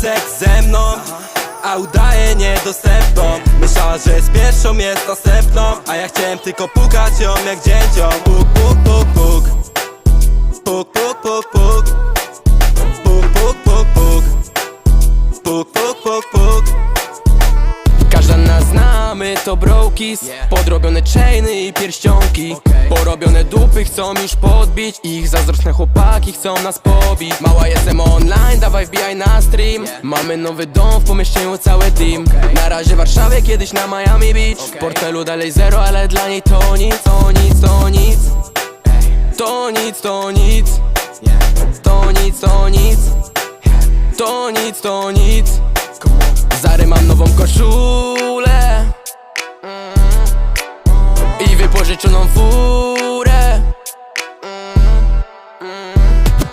seks ze mną A udaje niedostępną. Myślała, że z pierwszą jest następną A ja chciałem tylko pukać ją jak dzieciom Puk, puk, puk, puk. Puk, puk, puk, puk. Puk, puk, puk, puk. Puk, puk, puk, puk to brokis Podrobione chainy i pierścionki. Porobione dupy chcą już podbić Ich zazdrosne chłopaki chcą nas pobić. Mała jestem online, dawaj wbijaj na stream. Mamy nowy dom, w pomieszczeniu cały team. Na razie w Warszawie, kiedyś na Miami Beach. W portfelu dalej zero, ale dla niej to nic, to nic, to nic. To nic, to nic. To nic, to nic. To nic, to nic. Zary mam I wypożyczoną furę.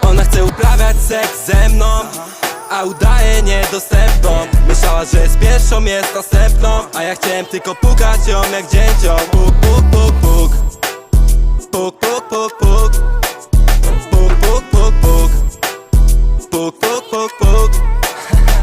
Ona chce uprawiać seks ze mną A udaje niedostępną. Myślała, że z pierwszą jest następną A ja chciałem tylko pukać ją jak dzieciom Puk, puk, puk,